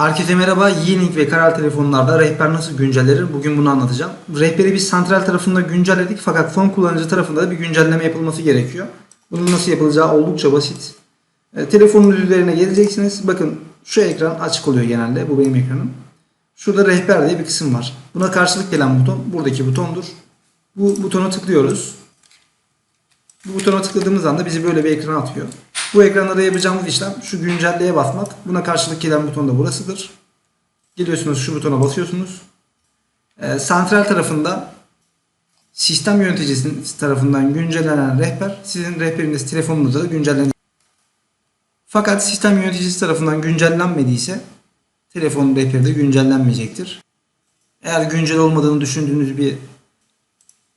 Herkese merhaba. Yenik ve karal telefonlarda rehber nasıl güncellenir? Bugün bunu anlatacağım. Rehberi biz santral tarafında güncelledik fakat fon kullanıcı tarafında da bir güncelleme yapılması gerekiyor. Bunun nasıl yapılacağı oldukça basit. E, telefonun üzerine geleceksiniz. Bakın şu ekran açık oluyor genelde. Bu benim ekranım. Şurada rehber diye bir kısım var. Buna karşılık gelen buton buradaki butondur. Bu butona tıklıyoruz. Bu butona tıkladığımız anda bizi böyle bir ekrana atıyor. Bu ekranda da yapacağımız işlem şu güncelleye basmak. Buna karşılık gelen buton da burasıdır. Geliyorsunuz şu butona basıyorsunuz. Ee, santral tarafında sistem yöneticisinin tarafından güncellenen rehber sizin rehberiniz telefonunuzda da güncellenir. Fakat sistem yöneticisi tarafından güncellenmediyse telefonun rehberi de güncellenmeyecektir. Eğer güncel olmadığını düşündüğünüz bir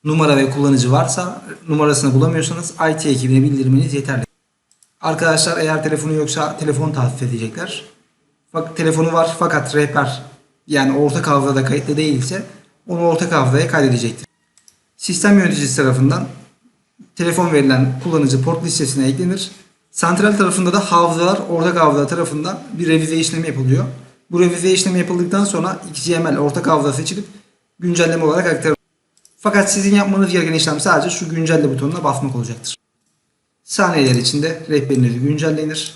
numara ve kullanıcı varsa numarasını bulamıyorsanız IT ekibine bildirmeniz yeterli. Arkadaşlar eğer telefonu yoksa telefon tahsis edecekler. Bak telefonu var fakat rehber yani ortak hafızada kayıtlı değilse onu ortak hafızaya kaydedecektir. Sistem yöneticisi tarafından telefon verilen kullanıcı port listesine eklenir. Santral tarafında da hafızalar ortak hafıza tarafından bir revize işlemi yapılıyor. Bu revize işlemi yapıldıktan sonra XCML ortak hafıza seçilip güncelleme olarak aktarılır. Fakat sizin yapmanız gereken işlem sadece şu güncelle butonuna basmak olacaktır. Saniyeler içinde rehberiniz güncellenir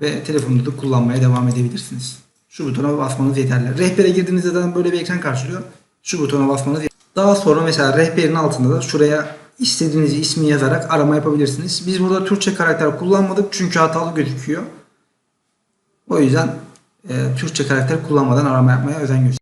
ve telefonunuzu da kullanmaya devam edebilirsiniz. Şu butona basmanız yeterli. Rehbere girdiğinizde zaten böyle bir ekran karşılıyor. Şu butona basmanız yeterli. Daha sonra mesela rehberin altında da şuraya istediğiniz ismi yazarak arama yapabilirsiniz. Biz burada Türkçe karakter kullanmadık çünkü hatalı gözüküyor. O yüzden e, Türkçe karakter kullanmadan arama yapmaya özen gösterin.